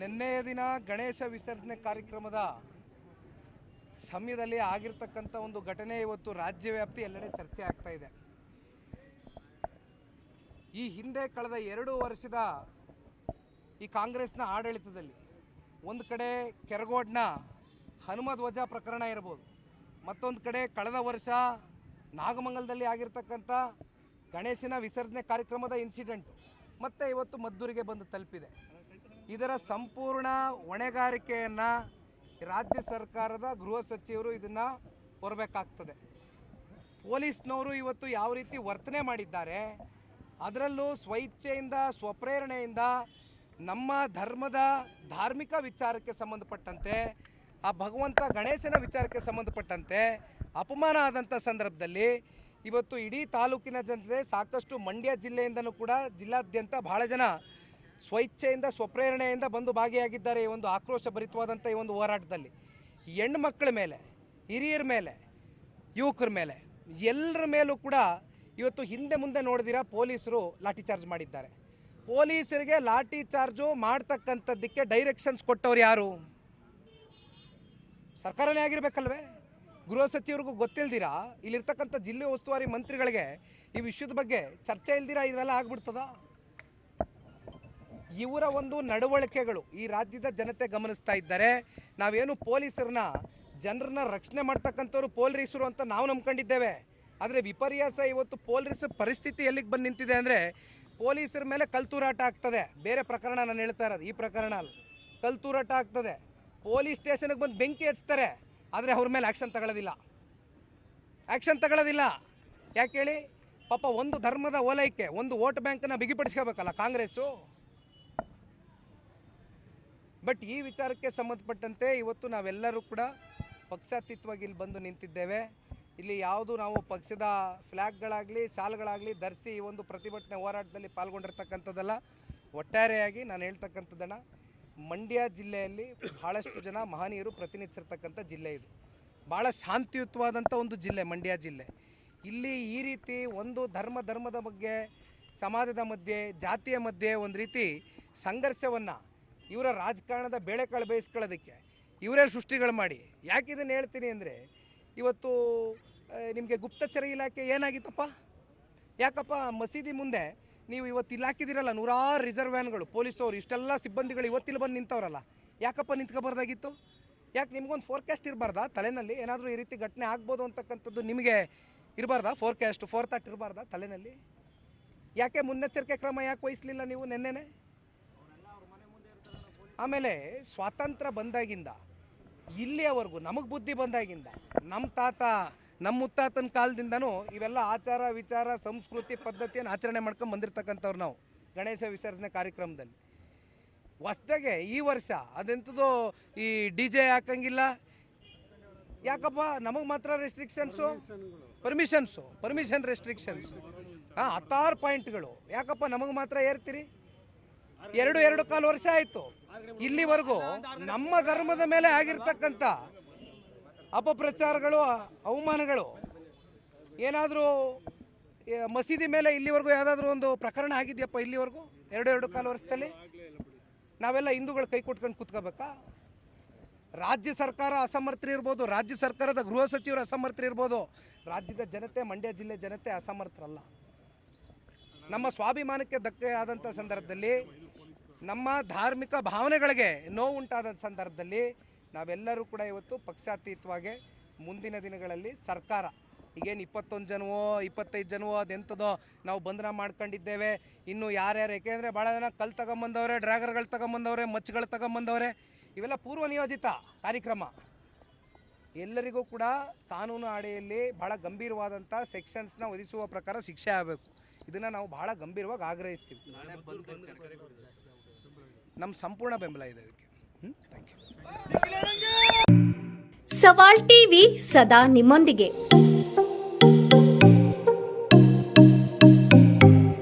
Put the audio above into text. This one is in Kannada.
ನಿನ್ನೆಯ ದಿನ ಗಣೇಶ ವಿಸರ್ಜನೆ ಕಾರ್ಯಕ್ರಮದ ಸಮಯದಲ್ಲಿ ಆಗಿರ್ತಕ್ಕಂಥ ಒಂದು ಘಟನೆ ಇವತ್ತು ರಾಜ್ಯವ್ಯಾಪ್ತಿ ಎಲ್ಲೆಡೆ ಚರ್ಚೆ ಆಗ್ತಾ ಇದೆ. ಈ ಹಿಂದೆ ಕಳೆದ ಎರಡು ವರ್ಷದ ಈ ಕಾಂಗ್ರೆಸ್ನ ಆಡಳಿತದಲ್ಲಿ ಒಂದು ಕಡೆ ಕೆರಗೋಡ್ನ ಹನುಮ ಧ್ವಜ ಪ್ರಕರಣ ಇರ್ಬೋದು, ಮತ್ತೊಂದು ಕಡೆ ಕಳೆದ ವರ್ಷ ನಾಗಮಂಗಲದಲ್ಲಿ ಆಗಿರ್ತಕ್ಕಂಥ ಗಣೇಶನ ವಿಸರ್ಜನೆ ಕಾರ್ಯಕ್ರಮದ ಇನ್ಸಿಡೆಂಟು ಮತ್ತೆ ಇವತ್ತು ಮದ್ದೂರಿಗೆ ಬಂದು ತಲುಪಿದೆ. ಇದರ ಸಂಪೂರ್ಣ ಹೊಣೆಗಾರಿಕೆಯನ್ನು ರಾಜ್ಯ ಸರ್ಕಾರದ ಗೃಹ ಸಚಿವರು ಇದನ್ನು ಹೊರಬೇಕಾಗ್ತದೆ ಪೊಲೀಸ್ನವರು ಇವತ್ತು ಯಾವ ರೀತಿ ವರ್ತನೆ ಮಾಡಿದ್ದಾರೆ, ಅದರಲ್ಲೂ ಸ್ವಇಚ್ಛೆಯಿಂದ, ಸ್ವಪ್ರೇರಣೆಯಿಂದ ನಮ್ಮ ಧರ್ಮದ ಧಾರ್ಮಿಕ ವಿಚಾರಕ್ಕೆ ಸಂಬಂಧಪಟ್ಟಂತೆ, ಆ ಭಗವಂತ ಗಣೇಶನ ವಿಚಾರಕ್ಕೆ ಸಂಬಂಧಪಟ್ಟಂತೆ ಅಪಮಾನ ಆದಂಥ ಸಂದರ್ಭದಲ್ಲಿ ಇವತ್ತು ಇಡೀ ತಾಲೂಕಿನ ಜನತೆ ಸಾಕಷ್ಟು ಮಂಡ್ಯ ಜಿಲ್ಲೆಯಿಂದಲೂ ಕೂಡ ಜಿಲ್ಲಾದ್ಯಂತ ಭಾಳ ಜನ ಸ್ವಇಚ್ಛೆಯಿಂದ, ಸ್ವಪ್ರೇರಣೆಯಿಂದ ಬಂದು ಭಾಗಿಯಾಗಿದ್ದಾರೆ ಈ ಒಂದು ಆಕ್ರೋಶ ಭರಿತವಾದಂಥ ಈ ಒಂದು ಹೋರಾಟದಲ್ಲಿ. ಹೆಣ್ಣು ಮಕ್ಕಳ ಮೇಲೆ, ಹಿರಿಯರ ಮೇಲೆ, ಯುವಕರ ಮೇಲೆ, ಎಲ್ಲರ ಮೇಲೂ ಕೂಡ ಇವತ್ತು ಹಿಂದೆ ಮುಂದೆ ನೋಡಿದಿರ ಪೊಲೀಸರು ಲಾಠಿ ಚಾರ್ಜ್ ಮಾಡಿದ್ದಾರೆ. ಪೊಲೀಸರಿಗೆ ಲಾಠಿ ಚಾರ್ಜು ಮಾಡ್ತಕ್ಕಂಥದ್ದಕ್ಕೆ ಡೈರೆಕ್ಷನ್ಸ್ ಕೊಟ್ಟವ್ರು ಯಾರು? ಸರ್ಕಾರನೇ ಆಗಿರ್ಬೇಕಲ್ವೇ? ಗೃಹ ಸಚಿವರಿಗೂ ಗೊತ್ತಿಲ್ದಿರಾ? ಇಲ್ಲಿರ್ತಕ್ಕಂಥ ಜಿಲ್ಲೆ ಉಸ್ತುವಾರಿ ಮಂತ್ರಿಗಳಿಗೆ ಈ ವಿಷಯದ ಬಗ್ಗೆ ಚರ್ಚೆ ಇಲ್ದಿರಾ? ಇವೆಲ್ಲ ಆಗ್ಬಿಡ್ತದ? ಇವರ ಒಂದು ನಡವಳಿಕೆಗಳು ಈ ರಾಜ್ಯದ ಜನತೆ ಗಮನಿಸ್ತಾ ಇದ್ದಾರೆ. ನಾವೇನು ಪೊಲೀಸರನ್ನ, ಜನರನ್ನ ರಕ್ಷಣೆ ಮಾಡ್ತಕ್ಕಂಥವ್ರು ಪೊಲೀಸರು ಅಂತ ನಾವು ನಂಬ್ಕೊಂಡಿದ್ದೇವೆ. ಆದರೆ ವಿಪರ್ಯಾಸ ಇವತ್ತು ಪೊಲೀಸ್ ಪರಿಸ್ಥಿತಿ ಎಲ್ಲಿಗೆ ಬಂದು ನಿಂತಿದೆ ಅಂದರೆ ಪೊಲೀಸರ ಮೇಲೆ ಕಲ್ತೂರಾಟ ಆಗ್ತದೆ. ಬೇರೆ ಪ್ರಕರಣ ನಾನು ಹೇಳ್ತಾ ಇರೋದು, ಈ ಪ್ರಕರಣ ಅಲ್ಲಿ. ಕಲ್ತೂರಾಟ ಆಗ್ತದೆ. ಪೊಲೀಸ್ ಸ್ಟೇಷನ್ಗೆ ಬಂದು ಬೆಂಕಿ ಹಚ್ತಾರೆ. ಆದರೆ ಅವ್ರ ಮೇಲೆ ಆ್ಯಕ್ಷನ್ ತಗೊಳ್ಳೋದಿಲ್ಲ. ಆ್ಯಕ್ಷನ್ ತಗೊಳ್ಳೋದಿಲ್ಲ. ಯಾಕೆ ಹೇಳಿ? ಪಾಪ ಒಂದು ಧರ್ಮದ ಓಲೈಕೆ, ಒಂದು ವೋಟ್ ಬ್ಯಾಂಕನ್ನು ಬಿಗಿಪಡಿಸ್ಕೋಬೇಕಲ್ಲ ಕಾಂಗ್ರೆಸ್ಸು? ಬಟ್ ಈ ವಿಚಾರಕ್ಕೆ ಸಂಬಂಧಪಟ್ಟಂತೆ ಇವತ್ತು ನಾವೆಲ್ಲರೂ ಕೂಡ ಪಕ್ಷಾತೀತವಾಗಿ ಇಲ್ಲಿ ಬಂದು ನಿಂತಿದ್ದೇವೆ. ಇಲ್ಲಿ ಯಾವುದು ನಾವು ಪಕ್ಷದ ಫ್ಲ್ಯಾಗ್ಗಳಾಗಲಿ ಶಾಲ್ಗಳಾಗಲಿ ಧರಿಸಿ ಈ ಒಂದು ಪ್ರತಿಭಟನೆ ಹೋರಾಟದಲ್ಲಿ ಪಾಲ್ಗೊಂಡಿರ್ತಕ್ಕಂಥದ್ದಲ್ಲ, ಒಟ್ಟಾರೆಯಾಗಿ ನಾನು ಹೇಳ್ತಕ್ಕಂಥದ್ದನ್ನು ಮಂಡ್ಯ ಜಿಲ್ಲೆಯಲ್ಲಿ ಭಾಳಷ್ಟು ಜನ ಮಹನೀಯರು ಪ್ರತಿನಿಧಿಸಿರ್ತಕ್ಕಂಥ ಜಿಲ್ಲೆ ಇದು. ಭಾಳ ಶಾಂತಿಯುತವಾದಂಥ ಒಂದು ಜಿಲ್ಲೆ ಮಂಡ್ಯ ಜಿಲ್ಲೆ. ಇಲ್ಲಿ ಈ ರೀತಿ ಒಂದು ಧರ್ಮ, ಧರ್ಮದ ಬಗ್ಗೆ, ಸಮಾಜದ ಮಧ್ಯೆ, ಜಾತಿಯ ಮಧ್ಯೆ ಒಂದು ರೀತಿ ಸಂಘರ್ಷವನ್ನು ಇವರ ರಾಜಕಾರಣದ ಬೇಳೆಕಾಳು ಬೇಯಿಸ್ಕೊಳ್ಳೋದಕ್ಕೆ ಇವರೇ ಸೃಷ್ಟಿಗಳು ಮಾಡಿ. ಯಾಕೆ ಇದನ್ನು ಹೇಳ್ತೀನಿ ಅಂದರೆ, ಇವತ್ತು ನಿಮಗೆ ಗುಪ್ತಚರ ಇಲಾಖೆ ಏನಾಗಿತ್ತಪ್ಪ? ಯಾಕಪ್ಪ, ಮಸೀದಿ ಮುಂದೆ ನೀವು ಇವತ್ತು ಇಲ್ಲಿ ನೂರಾರು ರಿಸರ್ವ್ ವ್ಯಾನ್ಗಳು, ಪೊಲೀಸವ್ರು, ಇಷ್ಟೆಲ್ಲ ಸಿಬ್ಬಂದಿಗಳು ಇವತ್ತಿಲ್ಲಿ ಬಂದು ನಿಂತವ್ರಲ್ಲ, ಯಾಕಪ್ಪ ನಿಂತ್ಕೋಬಾರ್ದಾಗಿತ್ತು? ಯಾಕೆ ನಿಮಗೊಂದು ಫೋರ್ಕ್ಯಾಸ್ಟ್ ಇರಬಾರ್ದಾ? ತಲೆನಲ್ಲಿ ಏನಾದರೂ ಈ ರೀತಿ ಘಟನೆ ಆಗ್ಬೋದು ಅಂತಕ್ಕಂಥದ್ದು ನಿಮಗೆ ಇರಬಾರ್ದಾ? ಫೋರ್ಕ್ಯಾಸ್ಟ್ ಫೋರ್ ಥಾಟ್ ಇರಬಾರ್ದಾ ತಲೆನಲ್ಲಿ? ಯಾಕೆ ಮುನ್ನೆಚ್ಚರಿಕೆ ಕ್ರಮ ಯಾಕೆ ವಹಿಸಲಿಲ್ಲ ನೀವು ನೆನ್ನೆನೆ? ಆಮೇಲೆ ಸ್ವಾತಂತ್ರ್ಯ ಬಂದಾಗಿಂದ, ಇಲ್ಲಿಯವರೆಗೂ ನಮಗೆ ಬುದ್ಧಿ ಬಂದಾಗಿಂದ ನಮ್ಮ ತಾತ ನಮ್ಮ ಮುತ್ತಾತನ ಕಾಲದಿಂದನೂ ಇವೆಲ್ಲ ಆಚಾರ, ವಿಚಾರ, ಸಂಸ್ಕೃತಿ, ಪದ್ಧತಿಯನ್ನು ಆಚರಣೆ ಮಾಡ್ಕೊಂಡು ಬಂದಿರತಕ್ಕಂಥವ್ರು ನಾವು ಗಣೇಶ ವಿಸರ್ಜನೆ ಕಾರ್ಯಕ್ರಮದಲ್ಲಿ. ಹೊಸ್ದಾಗೆ ಈ ವರ್ಷ ಅದೆಂಥದ್ದು ಈ ಡಿ ಜೆ ಹಾಕಂಗಿಲ್ಲ. ಯಾಕಪ್ಪ? ನಮಗೆ ಮಾತ್ರ ರೆಸ್ಟ್ರಿಕ್ಷನ್ಸು ಪರ್ಮಿಷನ್ಸು ಪರ್ಮಿಷನ್ ರೆಸ್ಟ್ರಿಕ್ಷನ್ಸು ಹಾಂ, ಹತ್ತಾರು ಪಾಯಿಂಟ್ಗಳು ಯಾಕಪ್ಪ? ನಮಗೆ ಮಾತ್ರ ಏರ್ತೀರಿ? ಎರಡು ಎರಡು ಕಾಲು ವರ್ಷ ಆಯಿತು. ಇಲ್ಲಿವರೆಗೂ ನಮ್ಮ ಧರ್ಮದ ಮೇಲೆ ಆಗಿರ್ತಕ್ಕಂಥ ಅಪಪ್ರಚಾರಗಳು, ಅವಮಾನಗಳು, ಏನಾದರೂ ಮಸೀದಿ ಮೇಲೆ ಇಲ್ಲಿವರೆಗೂ ಯಾವುದಾದ್ರೂ ಒಂದು ಪ್ರಕರಣ ಆಗಿದೆಯಪ್ಪ ಇಲ್ಲಿವರೆಗೂ? ಎರಡು ಎರಡು ಕಾಲು ವರ್ಷದಲ್ಲಿ? ನಾವೆಲ್ಲ ಹಿಂದೂಗಳು ಕೈ ಕೊಟ್ಕೊಂಡು ಕೂತ್ಕೋಬೇಕಾ? ರಾಜ್ಯ ಸರ್ಕಾರ ಅಸಮರ್ಥರಿರ್ಬೋದು ರಾಜ್ಯ ಸರ್ಕಾರದ ಗೃಹ ಸಚಿವರು ಅಸಮರ್ಥರಿರ್ಬೋದು ರಾಜ್ಯದ ಜನತೆ, ಮಂಡ್ಯ ಜಿಲ್ಲೆ ಜನತೆ ಅಸಮರ್ಥರಲ್ಲ. ನಮ್ಮ ಸ್ವಾಭಿಮಾನಕ್ಕೆ ಧಕ್ಕೆ ಆದಂಥ ಸಂದರ್ಭದಲ್ಲಿ ನಮ್ಮ ಧಾರ್ಮಿಕ ಭಾವನೆಗಳಿಗೆ ನೋವು ಉಂಟಾದ ಸಂದರ್ಭದಲ್ಲಿ ನಾವೆಲ್ಲರೂ ಕೂಡ ಇವತ್ತು ಪಕ್ಷಾತೀತವಾಗಿ ಮುಂದಿನ ದಿನಗಳಲ್ಲಿ ಸರ್ಕಾರ, ಈಗೇನು ಇಪ್ಪತ್ತೊಂದು ಜನವೋ, ಇಪ್ಪತ್ತೈದು ಜನವೋ ಅದೆಂಥದೋ ನಾವು ಬಂಧನ ಮಾಡ್ಕೊಂಡಿದ್ದೇವೆ. ಇನ್ನು ಯಾರ್ಯಾರು, ಏಕೆಂದರೆ ಭಾಳ ಜನ ಕಲ್ ತಗೊಂಬಂದವ್ರೆ, ಡ್ರ್ಯಾಗರ್ಗಳು ತಗೊಂಬಂದವ್ರೆ, ಮಚ್ಗಳು ತಗೊಂಬಂದವ್ರೆ, ಇವೆಲ್ಲ ಪೂರ್ವ ನಿಯೋಜಿತ ಕಾರ್ಯಕ್ರಮ. ಎಲ್ಲರಿಗೂ ಕೂಡ ಕಾನೂನು ಅಡಿಯಲ್ಲಿ ಭಾಳ ಗಂಭೀರವಾದಂಥ ಸೆಕ್ಷನ್ಸ್ನ ಒದಿಸುವ ಪ್ರಕಾರ ಶಿಕ್ಷೆ ಆಗಬೇಕು. ಇದನ್ನು ನಾವು ಭಾಳ ಗಂಭೀರವಾಗಿ ಆಗ್ರಹಿಸ್ತೀವಿ. ನಮ್ಮ ಸಂಪೂರ್ಣ ಬೆಂಬಲ ಇದೆ ಅದಕ್ಕೆ ಸವಾಲ್ ಟಿವಿ ಸದಾ ನಿಮ್ಮೊಂದಿಗೆ.